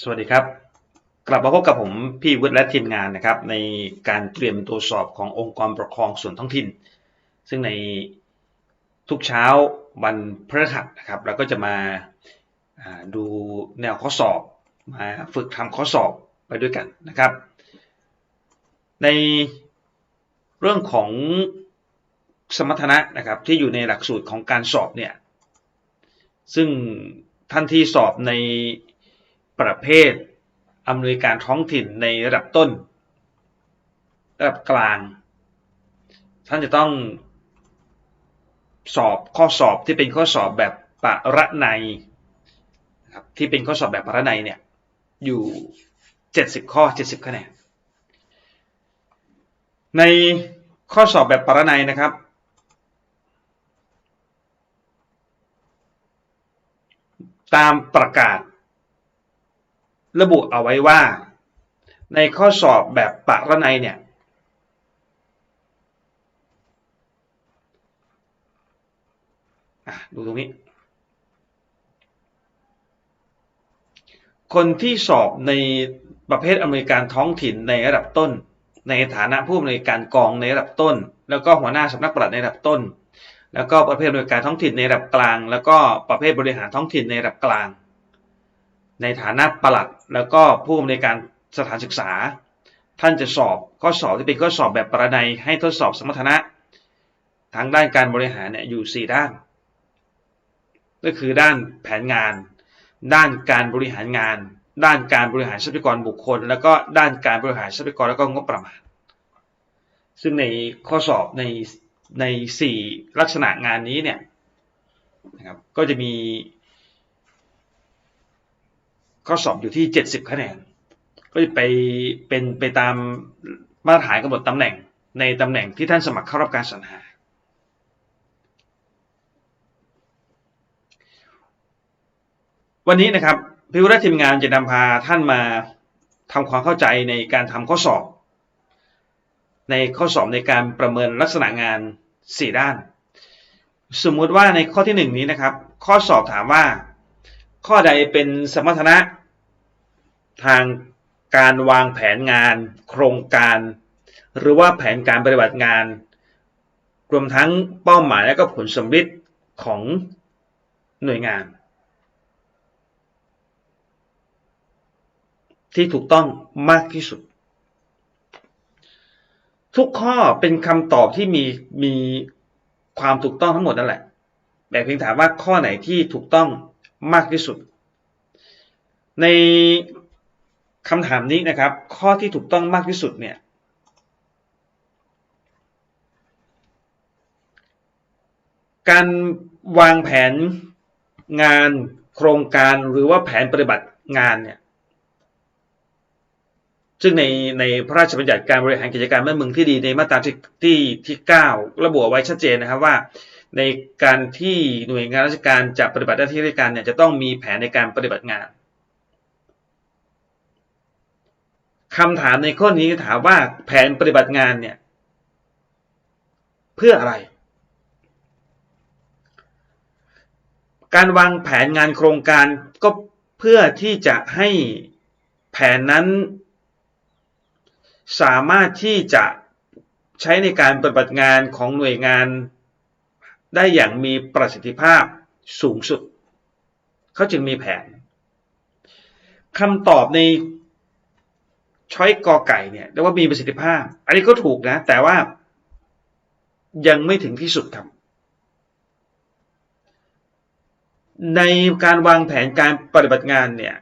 สวัสดีครับ กลับมาพบกับผมพี่วุฒิและทีมงานนะครับ ในการเตรียมตัวสอบขององค์กรปกครองส่วนท้องถิ่น ซึ่งในทุกเช้าวันพฤหัสนะครับเราก็จะมาอ่าดูแนวข้อสอบมาฝึกทำข้อสอบไปด้วยกันนะครับ ในเรื่องของสมรรถนะนะครับที่อยู่ในหลักสูตรของการสอบเนี่ยซึ่งท่านที่สอบใน ประเภท อำนวยการท้องถิ่นในระดับต้น ระดับกลาง ท่านจะต้องสอบข้อสอบที่เป็นข้อสอบแบบปรนัยนครับที่เป็นข้อสอบแบบปรนัยเนี่ยอยู่ 70 ข้อ 70 คะแนน ในข้อสอบแบบปรนัยนะครับ ตามประกาศ ระบุเอาไว้ว่า ในข้อสอบแบบปะรนัยเนี่ยดูตรงนี้ คนที่สอบในประเภทอเมริการท้องถิ่นในระดับต้น ในฐานะผู้อำนวยการกองในระดับต้น แล้วก็หัวหน้าสำนักปลัดในระดับต้น แล้วก็ประเภทอำนวยการท้องถิ่นในระดับกลาง แล้วก็ประเภทบริหารท้องถิ่นในระดับกลาง ในฐานะประหลัดแล้วก็ผู้อำนวยการสถานศึกษา ท่านจะสอบข้อสอบที่เป็นข้อสอบแบบประนัยให้ทดสอบสมรรถนะ ทางด้านการบริหารเนี่ยอยู่ 4 ด้าน ก็คือด้านแผนงาน ด้านการบริหารงาน ด้านการบริหารทรัพยากรบุคคล แล้วก็ด้านการบริหารทรัพยากรแล้วก็งบประมาณ ซึ่งในข้อสอบในใน 4 ลักษณะงานนี้เนี่ยนะครับก็จะมี ข้อสอบอยู่ที่70คะแนน ก็จะไปเป็นไปตามมาตรฐานกำหนดตำแหน่งในตำแหน่งที่ท่านสมัครเข้ารับการสรรหา วันนี้นะครับพิวรัทีมงานจะนำพาท่านมาทำความเข้าใจในการทำข้อสอบ ในข้อสอบในการประเมินลักษณะงาน 4 ด้าน สมมุติว่าในข้อที่ 1 นี้นะครับ ข้อสอบถามว่า ข้อใดเป็นสมรรถนะ ทางการวางแผนงาน โครงการ หรือว่าแผนการปฏิบัติงาน รวมทั้งเป้าหมายและก็ผลสำลิดของหน่วยงาน ที่ถูกต้องมากที่สุด ทุกข้อเป็นคำตอบที่มีมีความถูกต้องทั้งหมดนั่นแหละ แต่เพียงถามว่าข้อไหนที่ถูกต้อง มากที่สุด ในคำถามนี้นะครับ ข้อที่ถูกต้องมากที่สุดเนี่ยการวางแผนงานโครงการหรือว่าแผนปฏิบัติงานเนี่ยซึ่งในในพระราชบัญญัติการบริหารกิจการบ้านเมืองที่ดีในมาตราที่ที่ที่9ระบุไว้ชัดเจนนะครับว่า ในการที่หน่วยงานราชการจะปฏิบัติหน้าที่ราชการเนี่ยจะต้องมีแผนในการปฏิบัติงานคำถามในข้อนี้ถามว่าแผนปฏิบัติงานเนี่ยเพื่ออะไร การวางแผนงานโครงการก็เพื่อที่จะให้แผนนั้น สามารถที่จะใช้ในการปฏิบัติงานของหน่วยงาน ได้อย่างมีประสิทธิภาพสูงสุด เขาจึงมีแผนคำตอบในช้อยกอไก่เนี่ยเรียกว่ามีประสิทธิภาพ อันนี้ก็ถูกนะ แต่ว่ายังไม่ถึงที่สุดครับ ในการวางแผนการปฏิบัติงานเนี่ย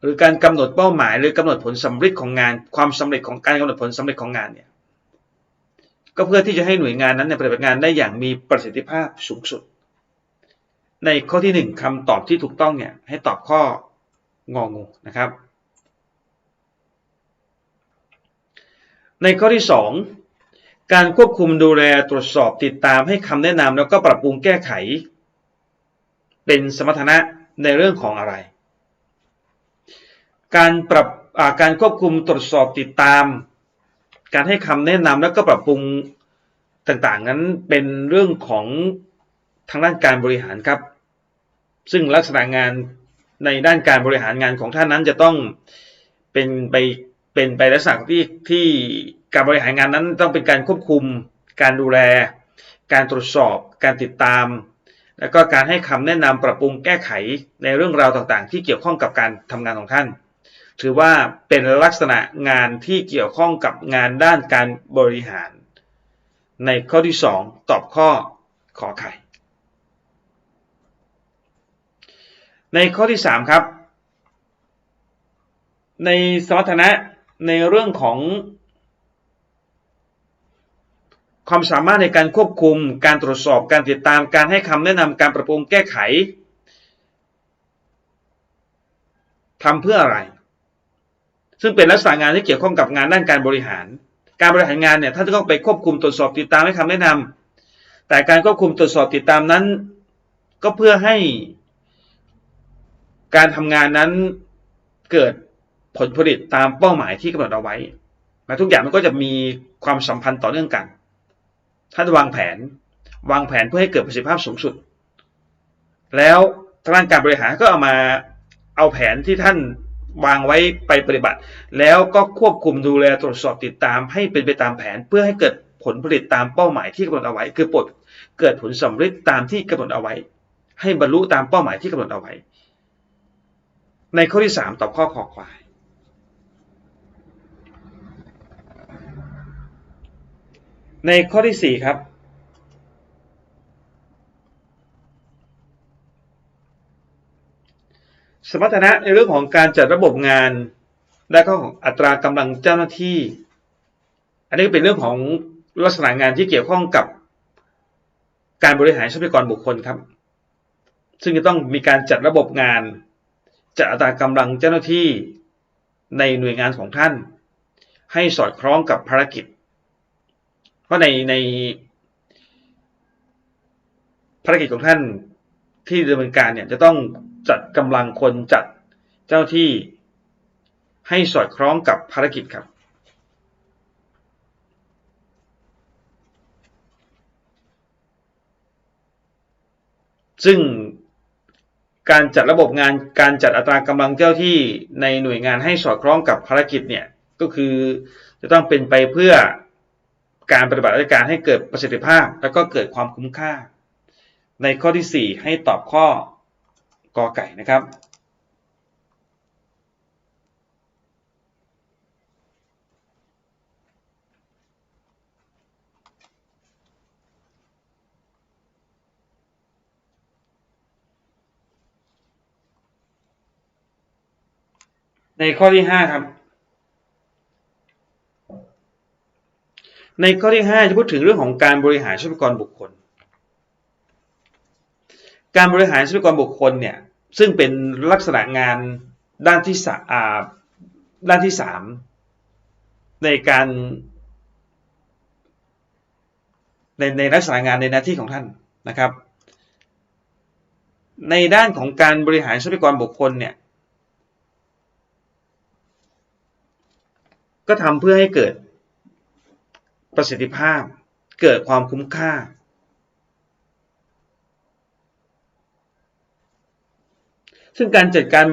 หรือการกำหนดเป้าหมาย หรือกำหนดผลสำเร็จของงาน ความสำเร็จของการกำหนดผลสำเร็จของงานเนี่ย ก็เพื่อที่จะให้หน่วยงานนั้นเนี่ยปฏิบัติงานได้อย่างมีประสิทธิภาพสูงสุด ในข้อที่หนึ่งคำตอบที่ถูกต้องเนี่ยให้ตอบข้ององูนะครับ ในข้อที่ 2 การควบคุมดูแลตรวจสอบติดตามให้คำแนะนำแล้วก็ปรับปรุงแก้ไข เป็นสมรรถนะในเรื่องของอะไร การปรับการควบคุมตรวจสอบติดตาม การให้คำแนะนำแล้วก็ปรับปรุงต่างๆ นั้นเป็นเรื่องของทางด้านการบริหารครับ ซึ่งลักษณะงานในด้านการบริหารงานของท่านนั้นจะต้องเป็นไปเป็นไปลักษณะที่ที่การบริหารงานนั้นต้องเป็นการควบคุม การดูแล การตรวจสอบ การติดตาม แล้วก็การให้คำแนะนำปรับปรุงแก้ไขในเรื่องราวต่างๆ ที่เกี่ยวข้องกับการทำงานของท่าน ถือว่าเป็นลักษณะงานที่เกี่ยวข้องกับงานด้านการบริหาร ในข้อที่ 2 ตอบข้อขอไข่ ในข้อที่ 3 ครับ ในสมรรถนะในเรื่องของ ความสามารถในการควบคุม การตรวจสอบการติดตามการให้คำแนะนำการปรับปรุงแก้ไขทำเพื่ออะไร ซึ่งเป็นลักษณะงานที่เกี่ยวข้องกับงานด้านการบริหาร การบริหารงานเนี่ยท่านจะต้องไปควบคุมตรวจสอบติดตามให้คำแนะนำแต่การควบคุมตรวจสอบติดตามนั้น ก็เพื่อให้การทำงานนั้นเกิดผลผลิตตามเป้าหมายที่กำหนดเอาไว้และทุกอย่างมันก็จะมีความสัมพันธ์ต่อเนื่องกันท่านวางแผน วางแผนเพื่อให้เกิดประสิทธิภาพสูงสุด แล้วทางด้านการบริหารก็เอามาเอาแผนที่ท่าน วางไว้ไปปฏิบัติ แล้วก็ควบคุมดูแลตรวจสอบติดตาม ให้เป็นไปตามแผนเพื่อให้เกิดผลผลิตตามเป้าหมายที่กำหนดเอาไว้ คือปลดเกิดผลสำเร็จตามที่กำหนดเอาไว้ ให้บรรลุตามเป้าหมายที่กำหนดเอาไว้ ในข้อที่ 3ตอบข้อขอควาย ในข้อที่ 4 ครับ สมรรถนะในเรื่องของการจัดระบบงาน และก็ของอัตรากำลังเจ้าหน้าที่ อันนี้เป็นเรื่องของลักษณะงานที่เกี่ยวข้องกับการบริหารทรัพยากรบุคคลครับ ซึ่งจะต้องมีการจัดระบบงาน จัดอัตรากำลังเจ้าหน้าที่ในหน่วยงานของท่าน ให้สอดคล้องกับภารกิจ เพราะในในภารกิจของท่านที่ดำเนินการเนี่ยจะต้อง จัดกำลังคนจัดเจ้าที่ให้สอดคล้องกับภารกิจครับ ซึ่งการจัดระบบงานการจัดอัตรากำลังเจ้าที่ในหน่วยงานให้สอดคล้องกับภารกิจเนี่ยก็คือจะต้องเป็นไปเพื่อการปฏิบัติราชการให้เกิดประสิทธิภาพ แล้วก็เกิดความคุ้มค่า ในข้อที่ 4 ให้ตอบข้อ กอไก่นะครับ ในข้อที่5ครับ ในข้อที่5จะพูดถึงเรื่องของการบริหารทรัพยากรบุคคล การบริหารทรัพยากรบุคคลเนี่ยซึ่งเป็นลักษณะงานด้านที่สาด้านที่สามในการในในลักษณะงานในหน้าที่ของท่านนะครับ ในด้านของการบริหารทรัพยากรบุคคลเนี่ยก็ทำเพื่อให้เกิดประสิทธิภาพ เกิดความคุ้มค่า ซึ่งการจัดการ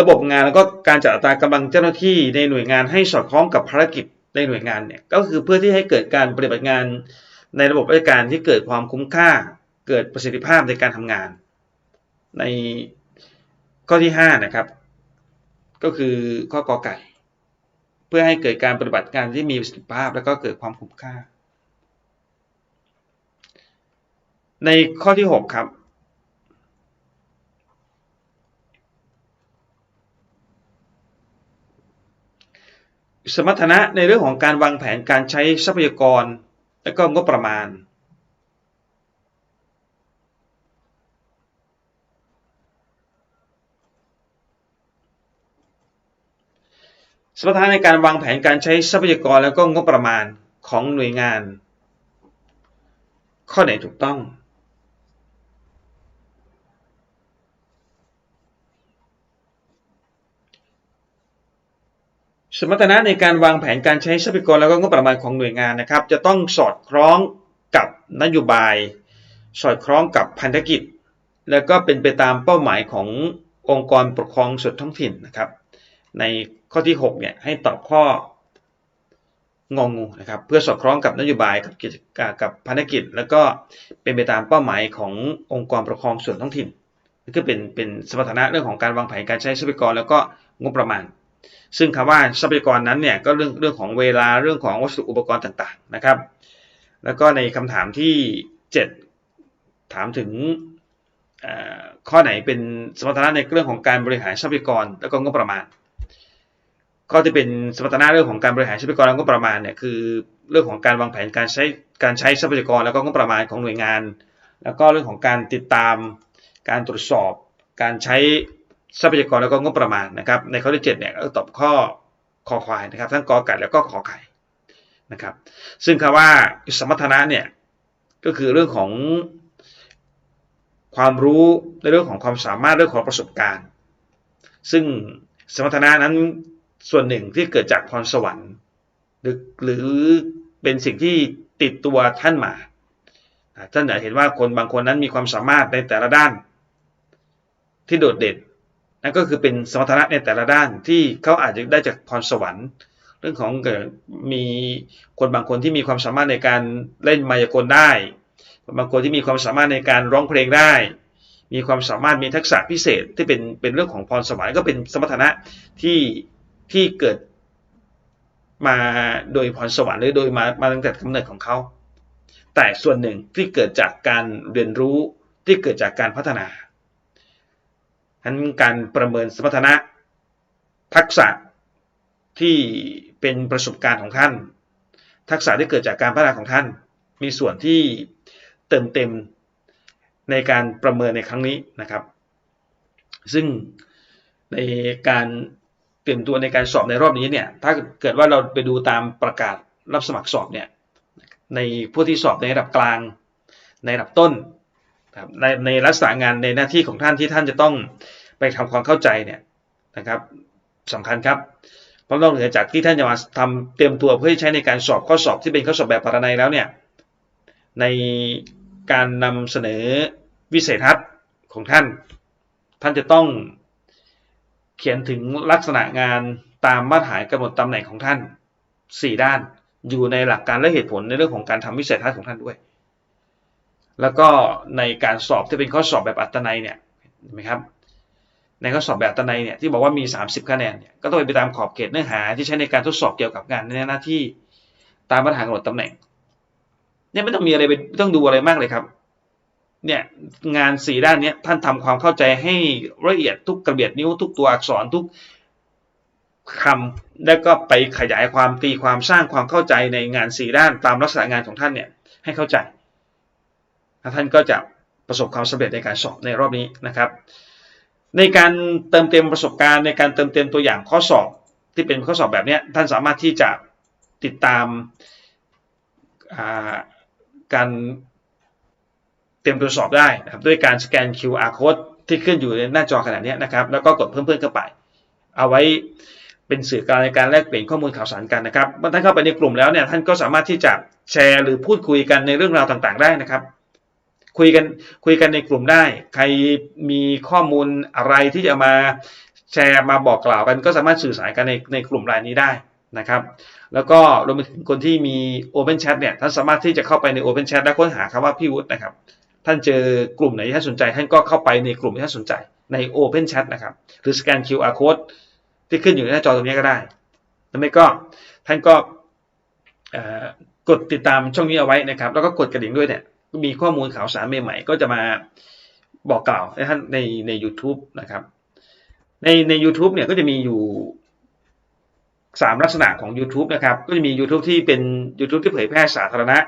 ระบบงานแล้วก็การจัดอัตรากำลังเจ้าหน้าที่ในหน่วยงานให้สอดคล้องกับภารกิจในหน่วยงานเนี่ยก็คือเพื่อที่ให้เกิดการปฏิบัติงานในระบบราชการที่เกิดความคุ้มค่า เกิดประสิทธิภาพในการทำงาน ในข้อที่5นะครับ ก็คือข้อกอไก่ เพื่อให้เกิดการปฏิบัติงานที่มีประสิทธิภาพ แล้วก็เกิดความคุ้มค่า ในข้อที่ 6 ครับ สมรรถนะในเรื่องของการวางแผนการใช้ทรัพยากร และก็งบประมาณ สมรรถนะในการวางแผนการใช้ทรัพยากรแล้วก็งบประมาณของหน่วยงาน ข้อไหนถูกต้อง สมรรถนะในการวางแผนการใช้ทรัพยากรแล้วก็งบประมาณของหน่วยงานนะครับ จะต้องสอดคล้องกับนโยบาย สอดคล้องกับพันธกิจ แล้วก็เป็นไปตามเป้าหมายขององค์กรปกครองส่วนท้องถิ่นนะครับ ในข้อที่6เนี่ยให้ตอบข้ององูนะครับเพื่อสอดคล้องกับนโยบายกับกิจการกับภารกิจ แล้วก็เป็นไปตามเป้าหมายขององค์กรปกครองส่วนท้องถิ่นนี่ก็เป็นเป็นสมรรถนะเรื่องของการวางแผนการใช้ทรัพยากรแล้วก็งบประมาณ ซึ่งคำว่าทรัพยากรนั้นเนี่ยก็เรื่องเรื่องของเวลาเรื่องของวัสดุอุปกรณ์ต่างๆนะครับ แล้วก็ในคำถามที่ 7 ถามถึงข้อไหนเป็นสมรรถนะในเรื่องของการบริหารทรัพยากรแล้วก็งบประมาณ ข้อที่เป็นสมรรถนะเรื่องของการบริหารทรัพยากรและงบประมาณเนี่ยคือเรื่องของการวางแผนการใช้การใช้ทรัพยากรแล้วก็งบประมาณของหน่วยงาน แล้วก็เรื่องของการติดตามการตรวจสอบ การใช้ ทรัพยากรแล้วก็งบประมาณนะครับ ในข้อที่7เนี่ยก็ตอบข้อคอควายนะครับ ทั้งกอไก่แล้วก็ขอไข่นะครับ ซึ่งคำว่าสมรรถนะเนี่ยก็คือเรื่องของความรู้ในเรื่องของความสามารถเรื่องของประสบการณ์ ซึ่งสมรรถนะนั้นส่วนหนึ่งที่เกิดจากพรสวรรค์หรือหรือเป็นสิ่งที่ติดตัวท่านมาท่านอาจเห็นว่าคนบางคนนั้นมีความสามารถในแต่ละด้าน ที่โดดเด่น นั่นก็คือเป็นสมรรถนะในแต่ละด้านที่เขาอาจจะได้จากพรสวรรค์ เรื่องของเกิดมีคนบางคนที่มีความสามารถในการเล่นมายากลได้ บางคนที่มีความสามารถในการร้องเพลงได้ มีความสามารถมีทักษะพิเศษที่เป็นเป็นเรื่องของพรสวรรค์ก็เป็นสมรรถนะที่ที่เกิดมาโดยพรสวรรค์หรือโดยมามาตั้งแต่กำเนิดของเขา แต่ส่วนหนึ่งที่เกิดจากการเรียนรู้ที่เกิดจากการพัฒนา นั้นการประเมินสมรรถนะ ทักษะที่เป็นประสบการณ์ของท่าน ทักษะที่เกิดจากการพัฒนาของท่าน มีส่วนที่เติมเต็มในการประเมินในครั้งนี้นะครับ ซึ่งในการเตรียมตัวในการสอบในรอบนี้เนี่ย ถ้าเกิดว่าเราไปดูตามประกาศรับสมัครสอบเนี่ย ในผู้ที่สอบในระดับกลาง ในระดับต้น ในในลักษณะงานในหน้าที่ของท่านที่ท่านจะต้องไปทำความเข้าใจเนี่ยนะครับสำคัญครับ เพราะนอกเหนือจากที่ท่านจะมาทำเตรียมตัวเพื่อใช้ในการสอบข้อสอบที่เป็นข้อสอบแบบปรนัยแล้วเนี่ยในการนำเสนอวิสัยทัศน์ของท่าน ท่านจะต้องเขียนถึงลักษณะงานตามมาตรฐานกำหนดตำแหน่งของท่าน 4 ด้าน อยู่ในหลักการและเหตุผลในเรื่องของการทำวิสัยทัศน์ของท่านด้วย แล้วก็ในการสอบที่เป็นข้อสอบแบบอัตนัยเนี่ยเห็นไหมครับในข้อสอบแบบอัตนัยเนี่ยที่บอกว่ามี 30 คะแนนเนี่ยก็ต้องไปตามขอบเขตเนื้อหาที่ใช้ในการทดสอบเกี่ยวกับงานในหน้าที่ตามมาตรฐานกำหนดตำแหน่งเนี่ยไม่ต้องมีอะไรไปต้องดูอะไรมากเลยครับเนี่ยงานสี่ด้านนี้ท่านทำความเข้าใจให้ละเอียดทุกกระเบียดนิ้วทุกตัวอักษรทุกคำแล้วก็ไปขยายความตีความสร้างความเข้าใจในงานสี่ด้านตามลักษณะงานของท่านเนี่ยให้เข้าใจ ท่านก็จะประสบความสำเร็จในการสอบในรอบนี้นะครับ ในการเติมเต็มประสบการณ์ในการเติมเต็มตัวอย่างข้อสอบที่เป็นข้อสอบแบบนี้ท่านสามารถที่จะติดตามการรียมตรวสอบได้นะครับด้วยการสแกน QR code ที่ขึ้นอยู่ในหน้าจอขนาดนี้นะครับ แล้วก็กดเพิ่มเพื่อนเข้าไป เอาไว้เป็นสื่อกลางในการแลกเปลี่ยนข้อมูลข่าวสารกันนะครับเมื่อท่านเข้าไปในกลุ่มแล้วเนี่ยท่านก็สามารถที่จะแชร์หรือพูดคุยกันในเรื่องราวต่างๆ ได้นะครับ คุยกันคุยกันในกลุ่มได้ ใครมีข้อมูลอะไรที่จะมาแชร์มาบอกกล่าวกัน ก็สามารถสื่อสารกันในในกลุ่มรายนี้ได้นะครับ แล้วก็รวมไปถึงคนที่มี Open Chat เนี่ยท่านสามารถที่จะเข้าไปใน Open Chat และค้นหาคำว่าพี่วุฒินะครับ ท่านเจอกลุ่มไหนที่ท่านสนใจ ท่านก็เข้าไปในกลุ่มที่ท่านสนใจใน Open Chat นะครับ หรือสแกน QR code ที่ขึ้นอยู่ในหน้าจอตรงนี้ก็ได้หรือไม่ก็ท่านก็กดติดตามช่องนี้เอาไว้นะครับ แล้วก็กดกระดิ่งด้วยเนี่ย มีข้อมูลข่าวสารใหม่ๆ ก็จะมาบอกกล่าวให้ท่านในใน u t u b e นะครับ ในใน u t u b e เนี่ยก็จะมีอยู่สามลักษณะของ YouTube นะครับ ก็จะมี YouTube ที่เป็น YouTube ที่เผยแพร่สาธารณะ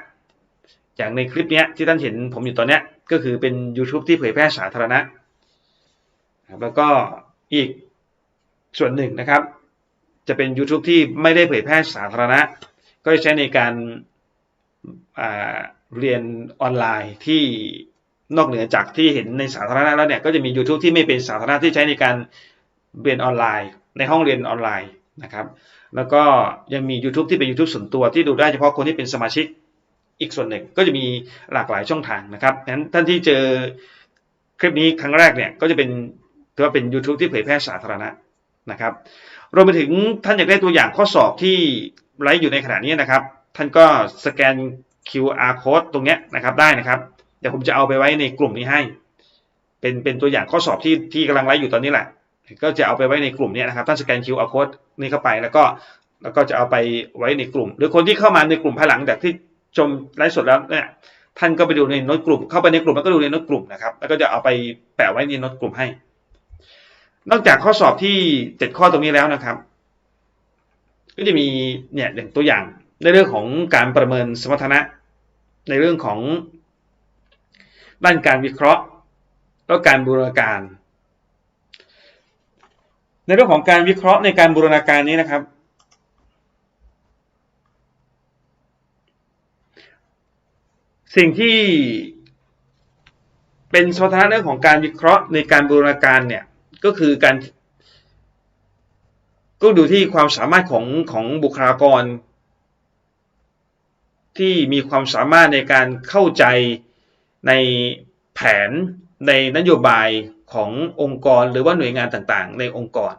อย่างในคลิปนี้ที่ท่านเห็นผมอยู่ตอนนี้ก็คือเป็น YouTube ที่เผยแพร่สาธารณะแล้วก็อีกส่วนหนึ่งนะครับ จะเป็น YouTube ที่ไม่ได้เผยแพร่สาธารณะ ก็จะใช้ในการ เรียนออนไลน์ที่นอกเหนือจากที่เห็นในสาธารณะแล้วเนี่ยก็จะมี YouTube ที่ไม่เป็นสาธารณะที่ใช้ในการเรียนออนไลน์ ในห้องเรียนออนไลน์นะครับ แล้วก็ยังมี YouTube ที่เป็น YouTube ส่วนตัวที่ดูได้เฉพาะคนที่เป็นสมาชิกอีกส่วนหนึ่งก็จะมีหลากหลายช่องทางนะครับงั้นท่านที่เจอคลิปนี้ครั้งแรกเนี่ยก็จะเป็นถือว่าเป็น YouTube ที่เผยแพร่สาธารณะนะครับรวมไปถึงท่านอยากได้ตัวอย่างข้อสอบที่ไลฟ์อยู่ในขณะนี้นะครับ ท่านก็สแกน QR code ตรงเนี้ยนะครับได้นะครับ เดี๋ยวผมจะเอาไปไว้ในกลุ่มนี้ให้ เป็นเป็นตัวอย่างข้อสอบที่ที่กำลังไลฟ์อยู่ตอนนี้แหละ ก็จะเอาไปไว้ในกลุ่มนี้นะครับท่านสแกน QR code นี้เข้าไปแล้วก็แล้วก็จะเอาไปไว้ในกลุ่ม หรือคนที่เข้ามาในกลุ่มภายหลังจากที่ชมไลฟ์สดแล้วเนี่ยท่านก็ไปดูในโน้ตกลุ่ม เข้าไปในกลุ่มแล้วก็ดูในโน้ตกลุ่มนะครับ แล้วก็จะเอาไปแปะไว้ในโน้ตกลุ่มให้ นอกจากข้อสอบที่เจ็ดข้อตรงนี้แล้วนะครับ ก็จะมีเนี่ยอย่างตัวอย่าง ในเรื่องของการประเมินสมรรถนะ ในเรื่องของด้านการวิเคราะห์ แล้วการบูรณาการ ในเรื่องของการวิเคราะห์ในการบูรณาการนี้นะครับ สิ่งที่เป็นสมรรถนะเรื่องของการวิเคราะห์ในการบูรณาการเนี่ยก็คือการก็ดูที่ความสามารถของของบุคลากร ที่มีความสามารถในการเข้าใจในแผนในนโยบายขององค์กรหรือว่าหน่วยงานต่างๆ ในองค์กร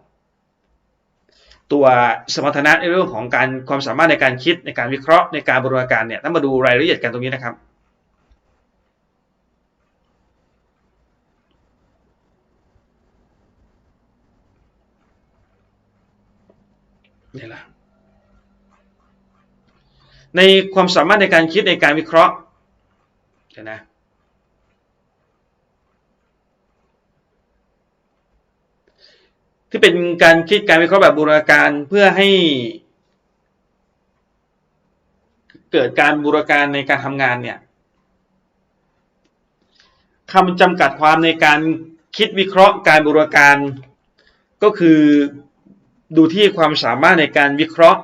ตัวสมรรถนะในเรื่องของการความสามารถในการคิดในการวิเคราะห์ในการบริหารการเนี่ยถ้ามาดูรายละเอียดกันตรงนี้นะครับนี่แหละ ในความสามารถในการคิดในการวิเคราะห์นะที่เป็นการคิดการวิเคราะห์แบบบูรณาการเพื่อให้ เกิดการบูรณาการในการทำงานเนี่ยคำจำกัดความในการคิดวิเคราะห์การบูรณาการ ก็คือดูที่ความสามารถในการวิเคราะห์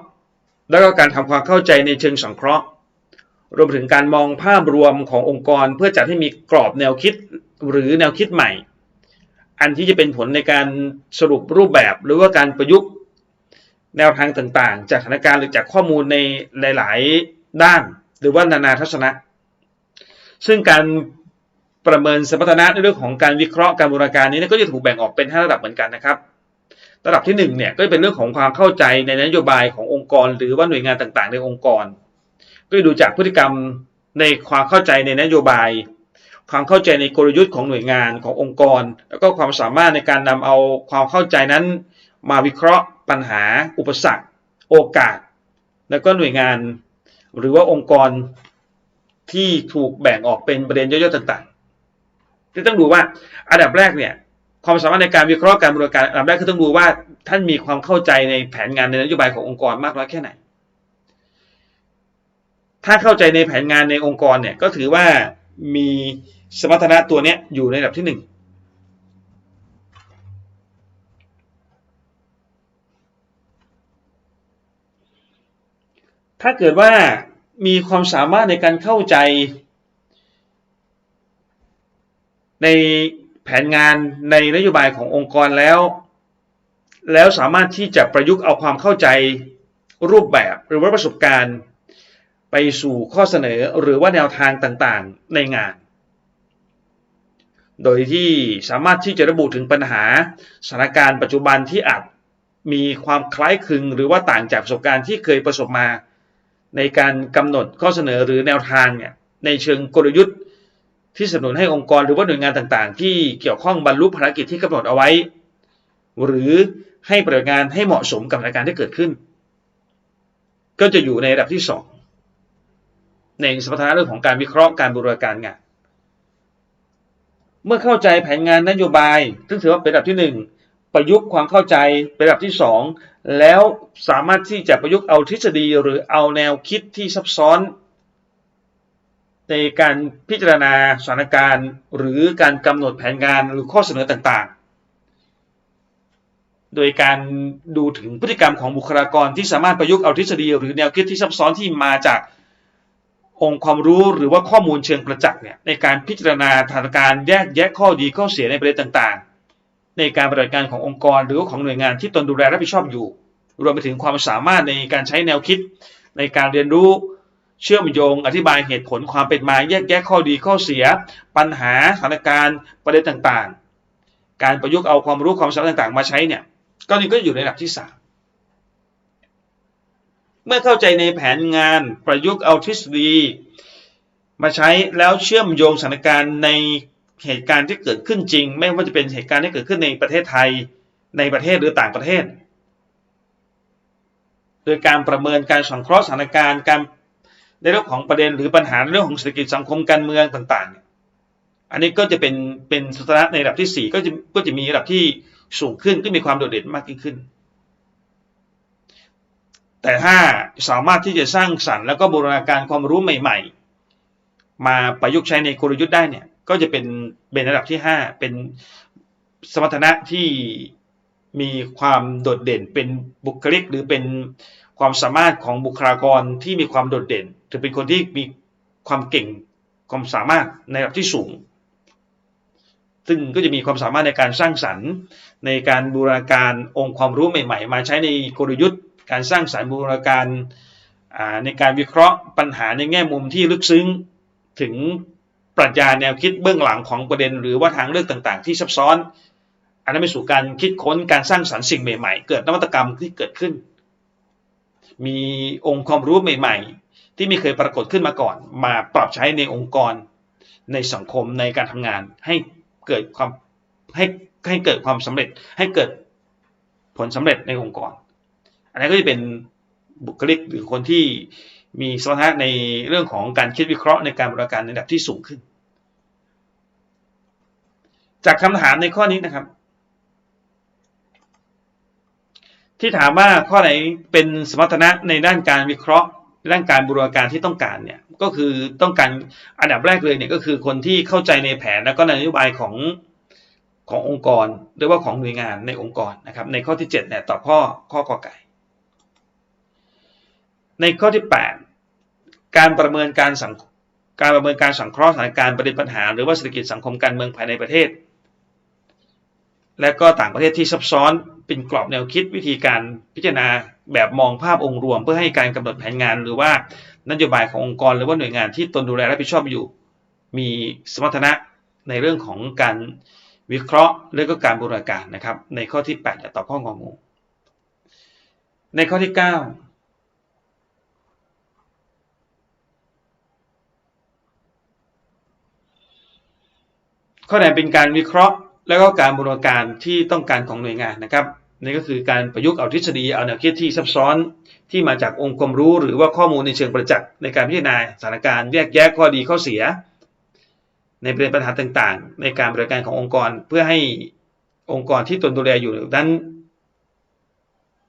แล้วก็การทำความเข้าใจในเชิงสังเคราะห์ รวมถึงการมองภาพรวมขององค์กรเพื่อจัดให้มีกรอบแนวคิดหรือแนวคิดใหม่ อันที่จะเป็นผลในการสรุปรูปแบบหรือว่าการประยุกต์แนวทางต่างๆ จากสถานการณ์หรือจากข้อมูลในหลาย ๆ ด้าน หรือว่านานาทัศนะ ซึ่งการประเมินสมรรถนะในเรื่องของการวิเคราะห์การบูรณาการนี้ก็จะถูกแบ่งออกเป็น 5 ระดับเหมือนกันนะครับ ระดับที่1เนี่ยก็เป็นเรื่องของความเข้าใจในนโยบายขององค์กร หรือว่าหน่วยงานต่างๆ ในองค์กร ก็ดูจากพฤติกรรมในความเข้าใจในนโยบาย ความเข้าใจในกลยุทธ์ของหน่วยงานขององค์กร แล้วก็ความสามารถในการนำเอาความเข้าใจนั้น มาวิเคราะห์ปัญหา อุปสรรค โอกาส แล้วก็หน่วยงาน หรือว่าองค์กรที่ถูกแบ่งออกเป็นประเด็นย่อยๆต่างๆที่ต้องดูว่าอันดับแรกเนี่ย ความสามารถในการวิเคราะห์การบริการอันดับแรกคือต้องดูว่าท่านมีความเข้าใจในแผนงานในนโยบายขององค์กรมากน้อยแค่ไหน ถ้าเข้าใจในแผนงานในองค์กรเนี่ยก็ถือว่ามีสมรรถนะตัวเนี้ยอยู่ในระดับที่หนึ่งถ้าเกิดว่ามีความสามารถในการเข้าใจใน แผนงานในนโยบายขององค์กรแล้ว แล้วสามารถที่จะประยุกต์เอาความเข้าใจรูปแบบหรือว่าประสบการณ์ ไปสู่ข้อเสนอหรือว่าแนวทางต่างๆในงาน โดยที่สามารถที่จะระบุถึงปัญหาสถานการณ์ปัจจุบันที่อาจมีความคล้ายคลึงหรือว่าต่างจากประสบการณ์ที่เคยประสบมา ในการกำหนดข้อเสนอหรือแนวทางเนี่ยในเชิงกลยุทธ์ ที่สนับสนุนให้องค์กรหรือว่าหน่วยงานต่างๆ ที่เกี่ยวข้องบรรลุภารกิจที่กำหนดเอาไว้ หรือให้ปฏิบัติงานให้เหมาะสมกับสถานการณ์ที่เกิดขึ้น ก็จะอยู่ในระดับที่สองในสมรรถนะเรื่องของการวิเคราะห์การบริการงาน เมื่อเข้าใจแผนงานนโยบาย ซึ่งถือว่าเป็นระดับที่หนึ่งประยุกต์ความเข้าใจเป็นระดับที่สองแล้วสามารถที่จะประยุกต์เอาทฤษฎีหรือเอาแนวคิดที่ซับซ้อน ในการพิจารณาสถานการณ์ หรือการกำหนดแผนงานหรือข้อเสนอต่างๆ โดยการดูถึงพฤติกรรมของบุคลากรที่สามารถประยุกต์เอาทฤษฎี หรือแนวคิดที่ซับซ้อนที่มาจากองค์ความรู้หรือว่าข้อมูลเชิงประจักษ์เนี่ยในการพิจารณาสถานการณ์แยกแยะข้อดีข้อเสียในประเด็นต่างๆ ในการปฏิบัติการขององค์กรหรือของหน่วยงานที่ตนดูแลรับผิดชอบอยู่ รวมไปถึงความสามารถในการใช้แนวคิด ในการเรียนรู้ เชื่อมโยงอธิบายเหตุผลความเป็นมาแยกแยะข้อดีข้อเสีย ปัญหาสถานการณ์ประเด็นต่างๆ การประยุกต์เอาความรู้ความสามารถต่างๆ มาใช้เนี่ยก็นี่ก็อยู่ในระดับที่สามเมื่อเข้าใจในแผนงานประยุกต์เอาทฤษฎี มาใช้แล้วเชื่อมโยงสถานการณ์ในเหตุการณ์ที่เกิดขึ้นจริง ไม่ว่าจะเป็นเหตุการณ์ที่เกิดขึ้นในประเทศไทยในประเทศหรือต่างประเทศ โดยการประเมินการสังเคราะห์สถานการณ์การ ในเรื่องของประเด็นหรือปัญหาเรื่องของเศรษฐกิจสังคมการเมืองต่างๆอันนี้ก็จะเป็นเป็นสถานะในระดับที่สี่ก็จะก็จะมีระดับที่สูงขึ้นก็มีความโดดเด่นมากยิ่งขึ้น แต่ถ้าสามารถที่จะสร้างสรรค์แล้วก็บูรณาการความรู้ใหม่ ๆ มาประยุกต์ใช้ในกลยุทธ์ได้เนี่ยก็จะเป็นเป็นระดับที่ห้าเป็นสมรรถนะที่มีความโดดเด่นเป็นบุคลิก หรือเป็นความสามารถของบุคลากรที่มีความโดดเด่น ถือเป็นคนที่มีความเก่งความสามารถในระดับที่สูง ซึ่งก็จะมีความสามารถในการสร้างสรรค์ในการบูรณาการองค์ความรู้ใหม่ๆ มาใช้ในกลยุทธ์ การสร้างสรรค์บูรณาการในการวิเคราะห์ปัญหาในแง่มุมที่ลึกซึ้งถึงปรัชญาแนวคิดเบื้องหลังของประเด็น หรือว่าทางเลือกต่างๆ ที่ซับซ้อน อันนั้นไปสู่การคิดค้นการสร้างสรรค์สิ่งใหม่ ๆ เกิดนวัตกรรมที่เกิดขึ้น มีองค์ความรู้ใหม่ ๆ ที่ไม่เคยปรากฏขึ้นมาก่อน มาปรับใช้ในองค์กร ในสังคมในการทำงาน ให้เกิดความให้ให้เกิดความสำเร็จ ให้เกิดผลสำเร็จในองค์กร อันนี้ก็จะเป็นบุคลิกหรือคนที่มีสมรรถนะในเรื่องของการคิดวิเคราะห์ในการบริการในระดับที่สูงขึ้น จากคำถามในข้อนี้นะครับ ที่ถามว่าข้อไหนเป็นสมรรถนะในด้านการวิเคราะห์ ด้านการบูรณาการที่ต้องการเนี่ยก็คือต้องการอันดับแรกเลยเนี่ยก็คือคนที่เข้าใจในแผนแล้วก็นโยบายของขององค์กรหรือว่าของหน่วยงานในองค์กรนะครับ ในข้อที่7เนี่ยต่อข้อข้อกอไก่ ในข้อที่ 8 การประเมินการสังการประเมินการสังเคราะห์สถานการณ์ประเด็นปัญหา หรือว่าเศรษฐกิจสังคมการเมืองภายในประเทศ และก็ต่างประเทศที่ซับซ้อนเป็นกรอบแนวคิดวิธีการพิจารณาแบบมองภาพองค์รวม เพื่อให้การกำหนดแผนงาน หรือว่านโยบายขององค์กร หรือว่าหน่วยงานที่ตนดูแลรับผิดชอบอยู่ มีสมรรถนะในเรื่องของการวิเคราะห์และก็การบูรณาการนะครับ ในข้อที่8จะตอบข้ององูในข้อที่ 9 ข้อไหนเป็นการวิเคราะห์ แล้วก็การบูรณาการที่ต้องการของหน่วยงานนะครับนี่ก็คือการประยุกต์เอาทฤษฎีเอาแนวคิดที่ซับซ้อนที่มาจากองค์ความรู้ หรือว่าข้อมูลในเชิงประจักษ์ในการพิจารณาสถานการณ์แยกแยะข้อดีข้อเสีย ในประเด็นปัญหาต่างๆ ในการบริการขององค์กรเพื่อให้องค์กรที่ตนดูแลอยู่นั้น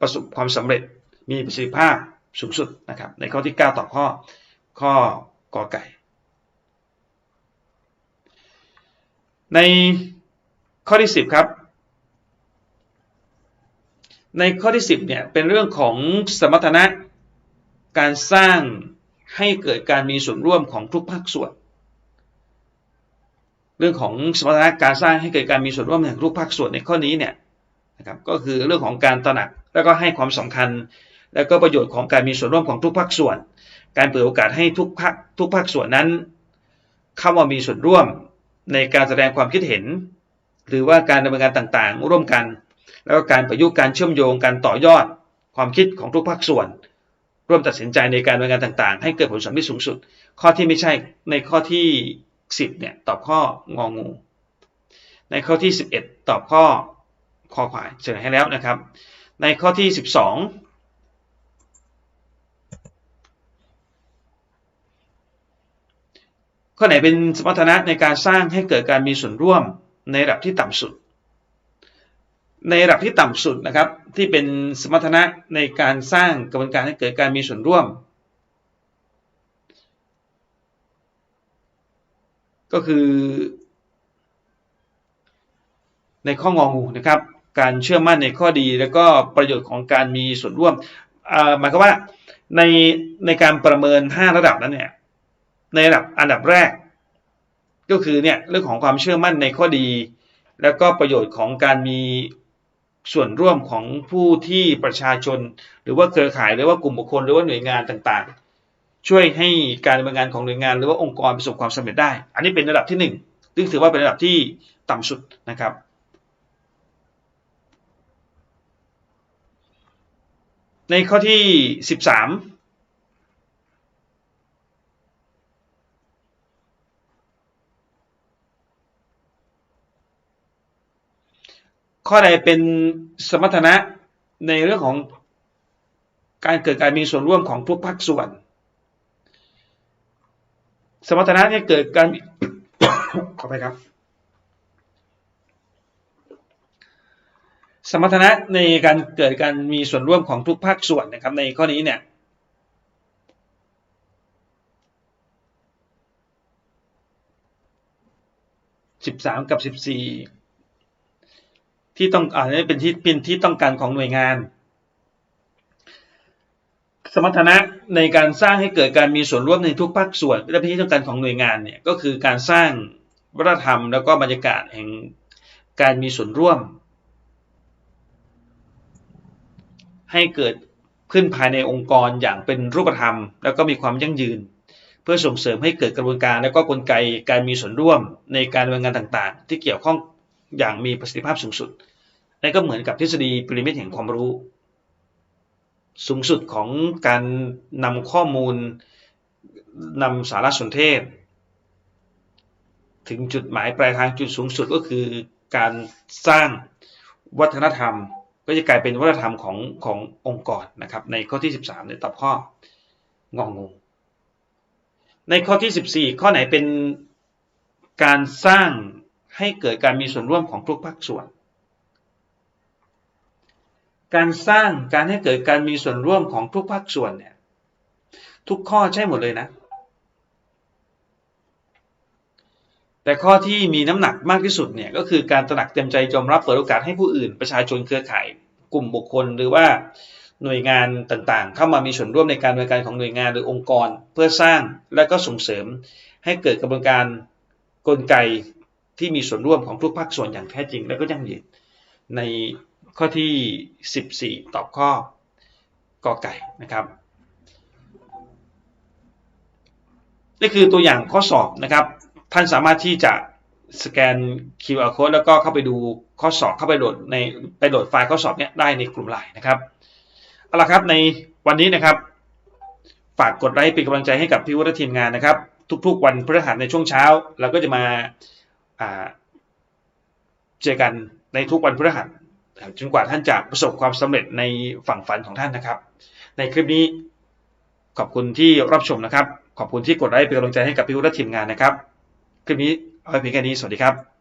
ประสบความสำเร็จมีประสิทธิภาพสูงสุดนะครับในข้อที่ 9 ต่อข้อข้อกอไก่ ใน ข้อที่ 10 ครับ ในข้อที่ 10เนี่ยเป็นเรื่องของสมรรถนะการสร้างให้เกิดการมีส่วนร่วมของทุกภาคส่วน เรื่องของสมรรถนะการสร้างให้เกิดการมีส่วนร่วมของทุกภาคส่วนในข้อนี้เนี่ยนะครับก็คือเรื่องของการตระหนักแล้วก็ให้ความสำคัญ แล้วก็ประโยชน์ของการมีส่วนร่วมของทุกภาคส่วน การเปิดโอกาสให้ทุกภาคทุกภาคส่วนนั้น เข้ามามีส่วนร่วมในการแสดงความคิดเห็น หรือว่าการดำเนินการต่างๆ ร่วมกัน แล้วก็การประยุกต์การเชื่อมโยงการต่อยอด ความคิดของทุกภาคส่วน ร่วมตัดสินใจในการดำเนินการต่างๆ ให้เกิดผลสำเร็จสูงสุด ข้อที่ไม่ใช่ในข้อที่ 10เนี่ยตอบข้ององู ในข้อที่ 11 ตอบข้อคอควายเฉลยให้แล้วนะครับ ในข้อที่ 12ข้อไหนเป็นสมรรถนะในการสร้างให้เกิดการมีส่วนร่วม ในระดับที่ต่ำสุด ในระดับที่ต่ำสุดนะครับ ที่เป็นสมรรถนะในการสร้างกระบวนการให้เกิดการมีส่วนร่วม ก็คือ ในข้ององูนะครับ การเชื่อมั่นในข้อดีแล้วก็ประโยชน์ของการมีส่วนร่วมหมายความว่าในในการประเมิน 5 ระดับนั้นเนี่ยในระดับอันดับแรก ก็คือเนี่ยเรื่องของความเชื่อมั่นในข้อดี แล้วก็ประโยชน์ของการมีส่วนร่วมของผู้ที่ประชาชน หรือว่าเครือข่ายหรือว่ากลุ่มบุคคลหรือว่าหน่วยงานต่างๆ ช่วยให้การดำเนินงานของหน่วยงาน หรือว่าองค์กรประสบความสำเร็จได้ อันนี้เป็นระดับที่ 1 ซึ่งถือว่าเป็นระดับที่ต่ำสุดนะครับ ในข้อที่ 13 ข้อใดเป็นสมรรถนะในเรื่องของการเกิดการมีส่วนร่วมของทุกภาคส่วน สมรรถนะเนี่ยเกิดการขอไปครับ สมรรถนะในการเกิดการมีส่วนร่วมของทุกภาคส่วนนะครับ ในข้อนี้เนี่ยสิบสามกับสิบสี่ ที่ต้องอ่านเป็นที่เป็นที่ต้องการของหน่วยงาน สมรรถนะในการสร้างให้เกิดการมีส่วนร่วมในทุกภาคส่วนและเป็นที่ต้องการของหน่วยงานเนี่ยก็คือการสร้างวัฒนธรรมแล้วก็บรรยากาศแห่งการมีส่วนร่วม ให้เกิดขึ้นภายในองค์กรอย่างเป็นรูปธรรม แล้วก็มีความยั่งยืน เพื่อส่งเสริมให้เกิดกระบวนการและก็กลไกการมีส่วนร่วมในการดำเนินงานต่างๆ ที่เกี่ยวข้องอย่างมีประสิทธิภาพสูงสุด นั่นก็เหมือนกับทฤษฎีพีระมิดแห่งความรู้ สูงสุดของการนำข้อมูลนำสารสนเทศ ถึงจุดหมายปลายทางจุดสูงสุดก็คือการสร้างวัฒนธรรม ก็จะกลายเป็นวัฒนธรรมของขององค์กรนะครับ ในข้อที่ 13เนี่ยตอบข้ององงในข้อที่ 14 ข้อไหนเป็นการสร้างให้เกิดการมีส่วนร่วมของทุกภาคส่วน การสร้างการให้เกิดการมีส่วนร่วมของทุกภาคส่วนเนี่ย ทุกข้อใช่หมดเลยนะ แต่ข้อที่มีน้ำหนักมากที่สุดเนี่ยก็คือการตระหนักเต็มใจยอมรับเปิดโอกาสให้ผู้อื่น ประชาชนเครือข่าย กลุ่มบุคคล หรือว่าหน่วยงานต่างๆ เข้ามามีส่วนร่วมในการดำเนินการของหน่วยงานหรือองค์กร เพื่อสร้างและก็ส่งเสริมให้เกิดกระบวนการกลไกที่มีส่วนร่วมของทุกภาคส่วนอย่างแท้จริง และก็ยั่งยืนใน ข้อที่ 14 ตอบข้อกอไก่นะครับนี่คือตัวอย่างข้อสอบนะครับ ท่านสามารถที่จะสแกน QR code แล้วก็เข้าไปดูข้อสอบเข้าไปโหลดในไปโหลดไฟล์ข้อสอบเนี้ยได้ในกลุ่มไลน์นะครับเอาละครับในวันนี้นะครับ ฝากกดไลค์เป็นกำลังใจให้กับพี่วุฒิทีมงานนะครับ ทุกๆ วันพฤหัสในช่วงเช้า เราก็จะมาเจอกันในทุกวันพฤหัส จนกว่าท่านจะประสบความสำเร็จในฝั่งฝันของท่านนะครับ ในคลิปนี้ขอบคุณที่รับชมนะครับ ขอบคุณที่กดไลค์เป็นกำลังใจให้กับพี่วุฒิทีมงานนะครับ คลิปนี้เอาไว้เพียงแค่นี้ สวัสดีครับ